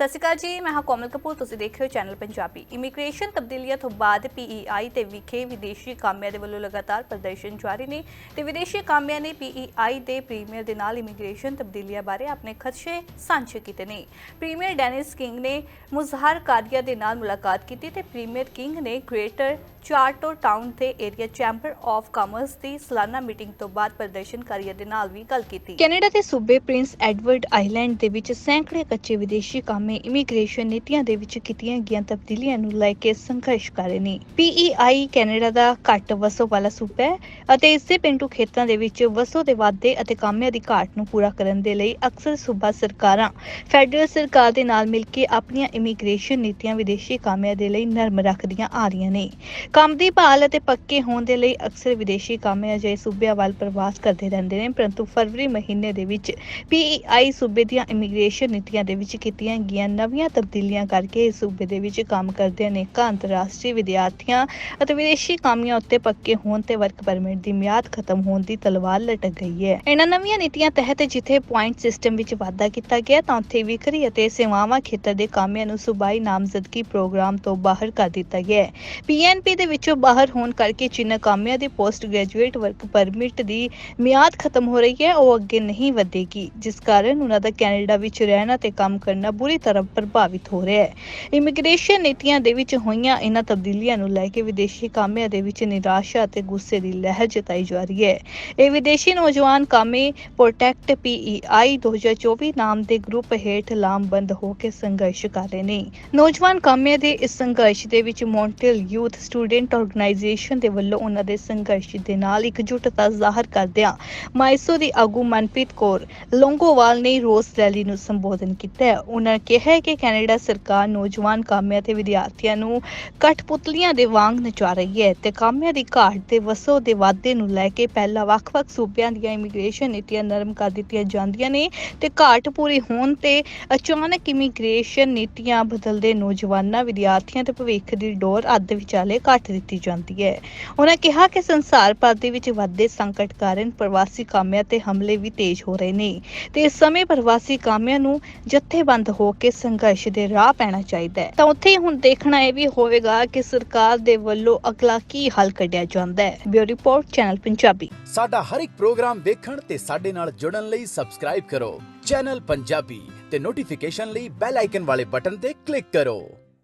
ਸਤਿ ਸ਼੍ਰੀ ਅਕਾਲ ਜੀ, ਮੈਂ ਹਾਂ ਕੋਮਲ ਕਪੂਰ, ਤੁਸੀਂ ਦੇਖ ਰਹੇ ਹੋ ਚੈਨਲ ਪੰਜਾਬੀ। ਇਮੀਗ੍ਰੇਸ਼ਨ ਤਬਦੀਲੀਆਂ ਤੋਂ ਬਾਅਦ ਪੀਈਆਈ ਤੇ ਵਿਖੇ ਵਿਦੇਸ਼ੀ ਕਾਮਿਆਂ ਦੇ ਵੱਲੋਂ ਲਗਾਤਾਰ ਪ੍ਰਦਰਸ਼ਨ ਜਾਰੀ ਨੇ ਤੇ ਵਿਦੇਸ਼ੀ ਕਾਮਿਆਂ ਨੇ ਪੀਈਆਈ ਦੇ ਪ੍ਰੀਮੀਅਰ ਦੇ ਨਾਲ ਇਮੀਗ੍ਰੇਸ਼ਨ ਤਬਦੀਲੀਆਂ ਬਾਰੇ ਆਪਣੇ ਖਦਸ਼ੇ ਸਾਂਝੇ ਕੀਤੇ ਨੇ। ਪ੍ਰੀਮੀਅਰ ਡੈਨਿਸ ਕਿੰਗ ਨੇ ਮੁਜ਼ਾਹਰਕਾਰੀਆਂ ਦੇ ਨਾਲ ਮੁਲਾਕਾਤ ਕੀਤੀ ਤੇ ਪ੍ਰੀਮੀਅਰ ਕਿੰਗ ਨੇ ਗ੍ਰੇਟਰ ਚਾਰਟੋ ਟਾਊਨ ਤੇ ਏਰੀਆ ਚੈਂਬਰ ਆਫ ਕਾਮਰਸ ਦੀ ਸਾਲਾਨਾ ਮੀਟਿੰਗ ਤੋਂ ਬਾਅਦ ਪ੍ਰਦਰਸ਼ਨਕਾਰੀਆਂ ਦੇ ਨਾਲ ਵੀ ਗੱਲ ਕੀਤੀ। ਕੈਨੇਡਾ ਦੇ ਸੂਬੇ ਪ੍ਰਿੰਸ ਐਡਵਰਡ ਆਈਲੈਂਡ ਦੇ ਵਿੱਚ ਸੈਂਕੜੇ ਕੱਚੇ ਵਿਦੇਸ਼ੀ ਕਾਮੇ ਇਮੀਗ੍ਰੇਸ਼ਨ ਨੀਤੀਆਂ ਦੇ ਵਿੱਚ ਕੀਤੀਆਂ ਗਈਆਂ ਤਬਦੀਲੀਆਂ ਨੂੰ ਲੈ ਕੇ ਸੰਘਰਸ਼ ਕਰ ਰਹੇ ਨੇ। ਪੀਈਆਈ ਕੈਨੇਡਾ ਦਾ ਘੱਟ ਵਸੋਂ ਵਾਲਾ ਸੂਬਾ ਹੈ ਅਤੇ ਇਸ ਦੇ ਪਿੰਡੂ ਖੇਤਰਾਂ ਦੇ ਵਿੱਚ ਵਸੋਂ ਦੇ ਵਾਧੇ ਅਤੇ ਕਾਮਿਆਂ ਦੀ ਘਾਟ ਨੂੰ ਪੂਰਾ ਕਰਨ ਦੇ ਲਈ ਅਕਸਰ ਸੂਬਾ ਸਰਕਾਰਾਂ, ਫੈਡਰਲ ਸਰਕਾਰ ਦੇ ਨਾਲ ਮਿਲ ਕੇ ਆਪਣੀਆਂ ਇਮੀਗ੍ਰੇਸ਼ਨ ਨੀਤੀਆਂ ਵਿਦੇਸ਼ੀ ਕਾਮਿਆਂ ਦੇ ਲਈ ਨਰਮ ਰੱਖਦੀਆਂ ਆ ਰਹੀਆਂ ਨੇ। ਕੰਮ ਦੀ ਭਾਲ ਅਤੇ ਪੱਕੇ ਹੋਣ ਦੇ ਲਈ ਅਕਸਰ ਵਿਦੇਸ਼ੀ ਕਾਮੇ ਅਜਿਹੇ ਸੂਬਿਆਂ ਵੱਲ ਪ੍ਰਵਾਸ ਕਰਦੇ ਰਹਿੰਦੇ ਨੇ, ਪਰੰਤੂ ਫਰਵਰੀ ਮਹੀਨੇ ਦੇ ਵਿੱਚ ਪੀਈਆਈ ਸੂਬੇ ਦੀਆਂ ਇਮੀਗ੍ਰੇਸ਼ਨ ਨੀਤੀਆਂ ਦੇ ਵਿੱਚ ਕੀਤੀਆਂ ਗਈਆਂ ਨਵੀਆਂ ਤਬਦੀਲੀਆਂ ਕਰਕੇ ਇਸ ਸੂਬੇ ਦੇ ਵਿੱਚ ਕੰਮ ਕਰਦੇ ਅਨੇਕਾਂ ਅੰਤਰਰਾਸ਼ਟਰੀ ਵਿਦਿਆਰਥੀਆਂ ਅਤੇ ਵਿਦੇਸ਼ੀ ਕਾਮਿਆਂ ਉੱਤੇ ਪੱਕੇ ਹੋਣ ਤੇ ਵਰਕ ਪਰਮਿਟ ਦੀ ਮਿਆਦ ਖਤਮ ਹੋਣ ਦੀ ਤਲਵਾਰ ਲਟਕ ਗਈ ਹੈ। ਇਹਨਾਂ ਨਵੀਆਂ ਨੀਤੀਆਂ ਤਹਿਤ ਜਿੱਥੇ ਪੁਆਇੰਟ ਸਿਸਟਮ ਵਿੱਚ ਵਾਧਾ ਕੀਤਾ ਗਿਆ, ਤਾਂ ਉੱਥੇ ਵਿਕਰੀ ਅਤੇ ਸੇਵਾਵਾਂ ਖੇਤਰ ਦੇ ਕਾਮਿਆਂ ਨੂੰ ਸੂਬਾਈ ਨਾਮਜ਼ਦਗੀ ਪ੍ਰੋਗਰਾਮ ਤੋਂ ਬਾਹਰ ਕਰ ਦਿੱਤਾ ਗਿਆ ਹੈ। ਪੀਐਨਪੀ ਦੇ ਵਿੱਚੋਂ ਬਾਹਰ ਹੋਣ ਕਰਕੇ ਜਿਨ੍ਹਾਂ ਕਾਮਿਆਂ ਦੀ ਪੋਸਟ ਗ੍ਰੈਜੂਏਟ ਵਰਕ ਪਰਮਿਟ ਦੀ ਮਿਆਦ ਖਤਮ ਹੋ ਰਹੀ ਹੈ, ਉਹ ਅੱਗੇ ਨਹੀਂ ਵਧੇਗੀ, ਜਿਸ ਕਾਰਨ ਉਹਨਾਂ ਦਾ ਕੈਨੇਡਾ ਵਿੱਚ ਰਹਿਣਾ ਤੇ ਕੰਮ ਕਰਨਾ ਬੁਰੀ ਤਰ੍ਹਾਂ ਪ੍ਰਭਾਵਿਤ ਹੋ ਰਿਹਾ ਹੈ। ਇਮੀਗ੍ਰੇਸ਼ਨ ਨੀਤੀਆਂ ਦੇ ਵਿੱਚ ਹੋਈਆਂ ਇਹਨਾਂ ਤਬਦੀਲੀਆਂ ਨੂੰ ਲੈ ਕੇ ਵਿਦੇਸ਼ੀ ਕਾਮਿਆਂ ਦੇ ਵਿੱਚ ਨਿਰਾਸ਼ਾ ਅਤੇ ਗੁੱਸੇ ਦੀ ਲਹਿਰ ਜਤਾਈ ਜਾ ਰਹੀ ਹੈ। ਇਹ ਵਿਦੇਸ਼ੀ ਨੌਜਵਾਨ ਕਾਮੇ ਪ੍ਰੋਟੈਕਟ ਪੀਈਆਈ 2024 ਨਾਮ ਦੇ ਗਰੁੱਪ ਹੇਠ ਲਾਮਬੰਦ ਹੋ ਕੇ ਸੰਘਰਸ਼ ਕਰ ਰਹੇ ਨੇ। ਨੌਜਵਾਨ ਕਾਮਿਆਂ ਦੇ ਇਸ ਸੰਘਰਸ਼ ਦੇ ਵਿੱਚ ਮੌਂਟਰੀਅਲ ਯੂਥ ਸਟੂਡੈਂਟ ਆਰਗੇਨਾਈਜੇਸ਼ਨ ਦੇ ਵੱਲੋਂ ਉਹਨਾਂ ਦੇ ਸੰਘਰਸ਼ ਦੇ ਨਾਲ ਇਕਜੁੱਟਤਾ ਜ਼ਾਹਰ ਕਰਦਿਆਂ ਮਾਇਸੋ ਦੀ ਆਗੂ ਮਨਪ੍ਰੀਤ ਕੌਰ ਲੋਂਗੋਵਾਲ ਨੇ ਰੋਸ ਰੈਲੀ ਨੂੰ ਸੰਬੋਧਨ ਕੀਤਾ ਉਹਨਾਂ ਕਿਹਾ ਕਿ ਕੈਨੇਡਾ ਸਰਕਾਰ ਨੌਜਵਾਨ ਕਾਮਿਆਂ ਤੇ ਵਿਦਿਆਰਥੀਆਂ ਨੂੰ ਕਠਪੁਤਲੀਆਂ ਦੇ ਵਾਂਗ ਨਚਾ ਰਹੀ ਹੈ ਤੇ ਕਾਮਿਆਂ ਦੀ ਘਾਟ ਤੇ ਵਸੋ ਦੇ ਵਾਧੇ ਨੂੰ ਲੈ ਕੇ ਪਹਿਲਾਂ ਵੱਖ-ਵੱਖ ਸੂਬਿਆਂ ਦੀਆਂ ਇਮੀਗ੍ਰੇਸ਼ਨ ਨੀਤੀਆਂ ਨਰਮ ਕਰ ਦਿੱਤੀਆਂ ਜਾਂਦੀਆਂ ਨੇ ਤੇ ਘਾਟ ਪੂਰੀ ਹੋਣ ਤੇ ਅਚਾਨਕ ਇਮੀਗ੍ਰੇਸ਼ਨ ਨੀਤੀਆਂ ਬਦਲਦੇ ਨੌਜਵਾਨਾਂ, ਵਿਦਿਆਰਥੀਆਂ ਤੇ ਭਵਿੱਖ ਦੀ ਡੋਰ ਅੱਧ ਵਿਚਾਲੇ ਕੱਟ ਦਿੱਤੀ ਜਾਂਦੀ ਹੈ। ਉਹਨਾਂ ਕਿਹਾ ਕਿ ਸੰਸਾਰ ਭਰ ਦੇ ਵਿੱਚ ਵੱਧਦੇ ਸੰਕਟ ਕਾਰਨ ਪ੍ਰਵਾਸੀ ਕਾਮਿਆਂ ਤੇ ਹਮਲੇ ਵੀ ਤੇਜ਼ ਹੋ ਰਹੇ ਨੇ ਤੇ ਇਸ ਸਮੇਂ ਪ੍ਰਵਾਸੀ ਕਾਮਿਆਂ ਨੂੰ ਜਥੇਬੰਦ ਹੋ ਕੇ ਸੰਘਰਸ਼ ਦੇ ਰਾਹ ਪੈਣਾ ਚਾਹੀਦਾ ਹੈ। ਤਾਂ ਉੱਥੇ ਹੁਣ ਦੇਖਣਾ ਇਹ ਵੀ ਹੋਵੇਗਾ ਕਿ ਸਰਕਾਰ ਦੇ ਵੱਲੋਂ ਅਗਲਾ ਕੀ ਹੱਲ ਕੱਢਿਆ ਜਾਂਦਾ ਹੈ। Bureau report, channel Punjabi. ਸਾਡਾ ਹਰ ਇੱਕ ਪ੍ਰੋਗਰਾਮ ਦੇਖਣ ਤੇ ਸਾਡੇ ਨਾਲ ਜੁੜਨ ਲਈ ਸਬਸਕ੍ਰਾਈਬ ਕਰੋ। ਚੈਨਲ ਪੰਜਾਬੀ ਤੇ ਨੋਟੀਫਿਕੇਸ਼ਨ ਲਈ ਬੈਲ ਆਈਕਨ ਵਾਲੇ ਬਟਨ ਤੇ ਕਲਿੱਕ ਕਰੋ।